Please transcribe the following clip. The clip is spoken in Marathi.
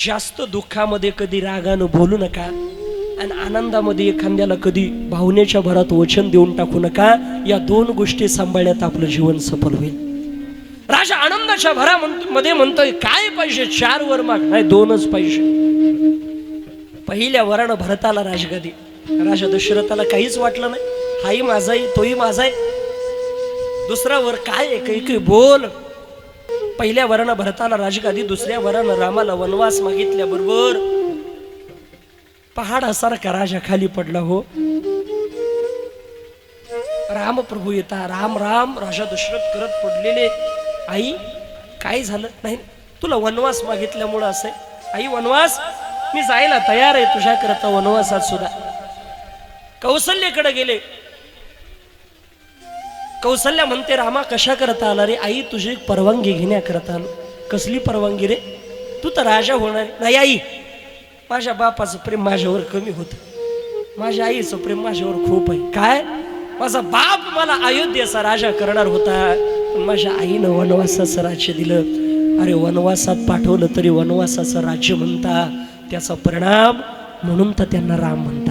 जास्त दुःखामध्ये कधी रागानं बोलू नका आणि आनंदामध्ये एखाद्याला कधी भावनेच्या भरात वचन देऊन टाकू नका या दोन गोष्टी सांभाळण्यात आपलं जीवन सफल होईल. राजा आनंदाच्या भरा मध्ये म्हणतोय काय पाहिजे चार वर माग. नाही दोनच पाहिजे पहिल्या वरानं भरताला राजगादी. राजा दशरथाला काहीच वाटलं नाही. हाही माझा आहे तोही माझा आहे दुसरा वर काय आहे बोल. पहिल्या वरानं भरताला राजगादी दुसऱ्या वरानं रामाला वनवास मागितल्याबरोबर पहाडासारखा राजा खाली पडला हो. राम प्रभू येता राम राम राजा दशरथ करत पडलेले. आई काय झालं? नाही तुला वनवास मागितल्यामुळं असं आहे. आई वनवास? मी जायला तयार आहे तुझ्याकरता वनवासात सुद्धा. कौशल्यकडे गेले. कौसल्या म्हणते रामा कशा करता आला रे? आई तुझी परवानगी घेण्याकरता आलो. कसली परवानगी रे? तू तर राजा होणार नाही आई माझ्या बापाचं प्रेम माझ्यावर कमी होतं. माझ्या आईचं प्रेम माझ्यावर खूप आहे. काय? माझा बाप मला अयोध्येचा राजा करणार होता. पण माझ्या आईनं वनवासाचं राज्य दिलं. अरे वनवासात पाठवलं तरी वनवासाचं राज्य म्हणता त्याचा परिणाम म्हणून तर त्यांना राम म्हणता